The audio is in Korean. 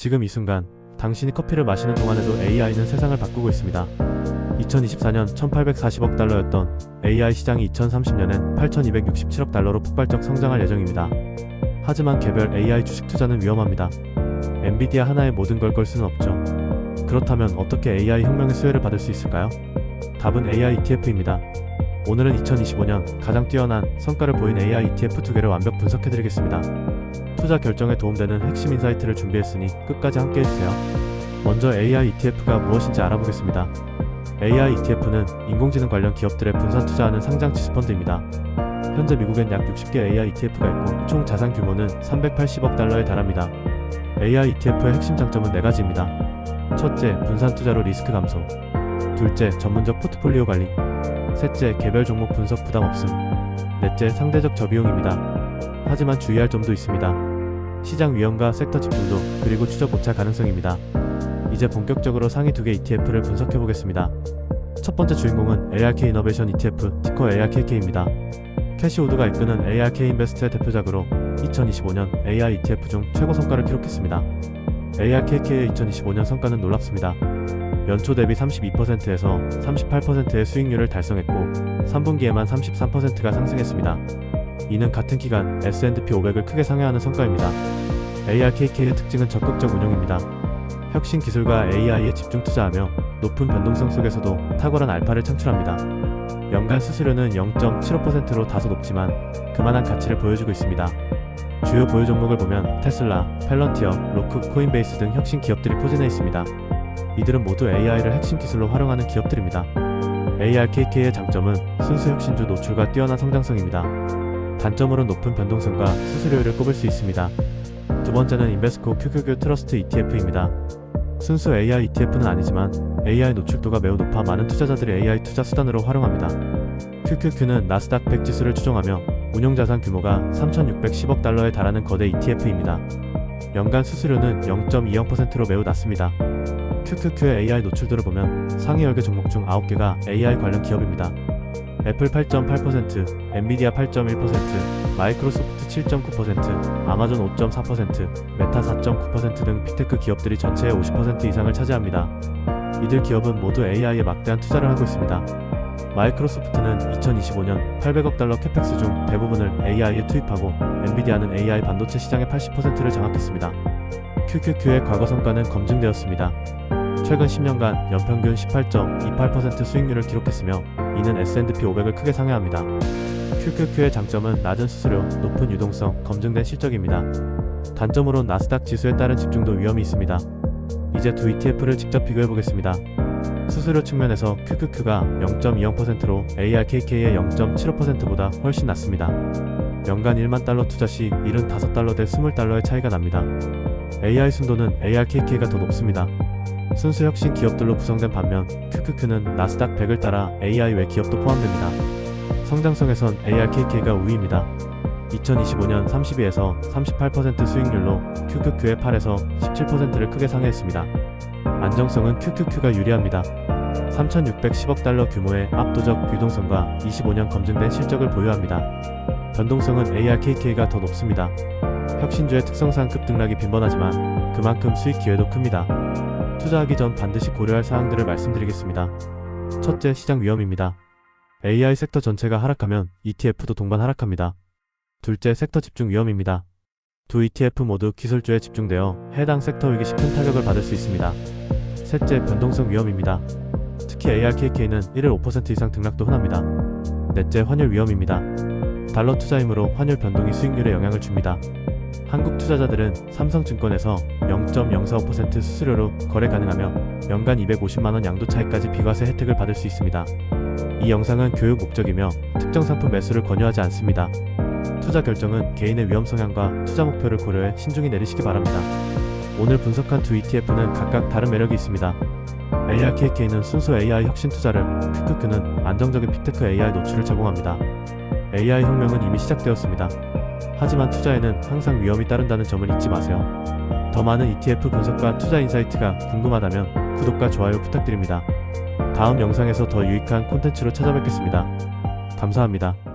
지금 이 순간 당신이 커피를 마시는 동안에도 AI는 세상을 바꾸고 있습니다. 2024년 1840억 달러였던 AI 시장이 2030년엔 8267억 달러로 폭발적 성장할 예정입니다. 하지만 개별 AI 주식 투자는 위험합니다. 엔비디아 하나에 모든 걸 걸 수는 없죠. 그렇다면 어떻게 AI 혁명의 수혜를 받을 수 있을까요? 답은 AI ETF입니다. 오늘은 2025년 가장 뛰어난 성과를 보인 AI ETF 두 개를 완벽 분석해드리겠습니다. 투자 결정에 도움되는 핵심 인사이트를 준비했으니 끝까지 함께 해주세요. 먼저 AI ETF가 무엇인지 알아보겠습니다. AI ETF는 인공지능 관련 기업들에 분산 투자하는 상장 지수펀드입니다. 현재 미국엔 약 60개 AI ETF가 있고 총 자산 규모는 380억 달러에 달합니다. AI ETF의 핵심 장점은 네 가지입니다. 첫째, 분산 투자로 리스크 감소. 둘째, 전문적 포트폴리오 관리. 셋째, 개별 종목 분석 부담 없음. 넷째, 상대적 저비용입니다. 하지만 주의할 점도 있습니다. 시장 위험과 섹터 집중도 그리고 추적 오차 가능성입니다. 이제 본격적으로 상위 두 개 ETF를 분석해 보겠습니다. 첫 번째 주인공은 ARK 이노베이션 ETF 티커 ARKK입니다. 캐시 우드가 이끄는 ARK 인베스트의 대표작으로 2025년 AI ETF 중 최고 성과를 기록했습니다. ARKK의 2025년 성과는 놀랍습니다. 연초 대비 32%에서 38%의 수익률을 달성했고 3분기에만 33%가 상승했습니다. 이는 같은 기간 S&P 500을 크게 상회하는 성과입니다. ARKK의 특징은 적극적 운용입니다. 혁신 기술과 AI에 집중 투자하며 높은 변동성 속에서도 탁월한 알파를 창출합니다. 연간 수수료는 0.75%로 다소 높지만 그만한 가치를 보여주고 있습니다. 주요 보유 종목을 보면 테슬라, 펠런티어, 로크, 코인베이스 등 혁신 기업들이 포진해 있습니다. 이들은 모두 AI를 핵심 기술로 활용하는 기업들입니다. ARKK의 장점은 순수 혁신주 노출과 뛰어난 성장성입니다. 단점으로는 높은 변동성과 수수료율을 꼽을 수 있습니다. 두 번째는 인베스코 QQQ 트러스트 ETF입니다. 순수 AI ETF는 아니지만 AI 노출도가 매우 높아 많은 투자자들이 AI 투자 수단으로 활용합니다. QQQ는 나스닥 100 지수를 추종하며 운용 자산 규모가 3,610억 달러에 달하는 거대 ETF입니다. 연간 수수료는 0.20%로 매우 낮습니다. QQQ의 AI 노출도를 보면 상위 10개 종목 중 9개가 AI 관련 기업입니다. 애플 8.8%, 엔비디아 8.1%, 마이크로소프트 7.9%, 아마존 5.4%, 메타 4.9%등 빅테크 기업들이 전체의 50% 이상을 차지합니다. 이들 기업은 모두 AI에 막대한 투자를 하고 있습니다. 마이크로소프트는 2025년 800억 달러 캐펙스 중 대부분을 AI에 투입하고 엔비디아는 AI 반도체 시장의 80%를 장악했습니다. QQQ의 과거 성과는 검증되었습니다. 최근 10년간 연평균 18.28% 수익률을 기록했으며 이는 S&P 500을 크게 상회합니다. QQQ의 장점은 낮은 수수료, 높은 유동성, 검증된 실적입니다. 단점으론 나스닥 지수에 따른 집중도 위험이 있습니다. 이제 두 ETF를 직접 비교해 보겠습니다. 수수료 측면에서 QQQ가 0.20%로 ARKK의 0.75%보다 훨씬 낮습니다. 연간 1만 달러 투자 시 75달러 대 20달러의 차이가 납니다. AI 순도는 ARKK가 더 높습니다. 순수 혁신 기업들로 구성된 반면 QQQ는 나스닥 100을 따라 AI 외 기업도 포함됩니다. 성장성에선 ARKK가 우위입니다. 2025년 32에서 38% 수익률로 QQQ의 8에서 17%를 크게 상회했습니다. 안정성은 QQQ가 유리합니다. 3,610억 달러 규모의 압도적 유동성과 25년 검증된 실적을 보유합니다. 변동성은 ARKK가 더 높습니다. 혁신주의 특성상 급등락이 빈번하지만 그만큼 수익 기회도 큽니다. 투자하기 전 반드시 고려할 사항들을 말씀드리겠습니다. 첫째, 시장 위험입니다. AI 섹터 전체가 하락하면 ETF도 동반 하락합니다. 둘째, 섹터 집중 위험입니다. 두 ETF 모두 기술주에 집중되어 해당 섹터 위기 시 큰 타격을 받을 수 있습니다. 셋째, 변동성 위험입니다. 특히 ARKK는 1일 5% 이상 등락도 흔합니다. 넷째, 환율 위험입니다. 달러 투자이므로 환율 변동이 수익률에 영향을 줍니다. 한국 투자자들은 삼성증권에서 0.045% 수수료로 거래 가능하며 연간 250만원 양도 차익까지 비과세 혜택을 받을 수 있습니다. 이 영상은 교육 목적이며 특정 상품 매수를 권유하지 않습니다. 투자 결정은 개인의 위험 성향과 투자 목표를 고려해 신중히 내리시기 바랍니다. 오늘 분석한 두 ETF는 각각 다른 매력이 있습니다. ARKK는 순수 AI 혁신 투자를, QQQ는 안정적인 빅테크 AI 노출을 제공합니다. AI 혁명은 이미 시작되었습니다. 하지만 투자에는 항상 위험이 따른다는 점을 잊지 마세요. 더 많은 ETF 분석과 투자 인사이트가 궁금하다면 구독과 좋아요 부탁드립니다. 다음 영상에서 더 유익한 콘텐츠로 찾아뵙겠습니다. 감사합니다.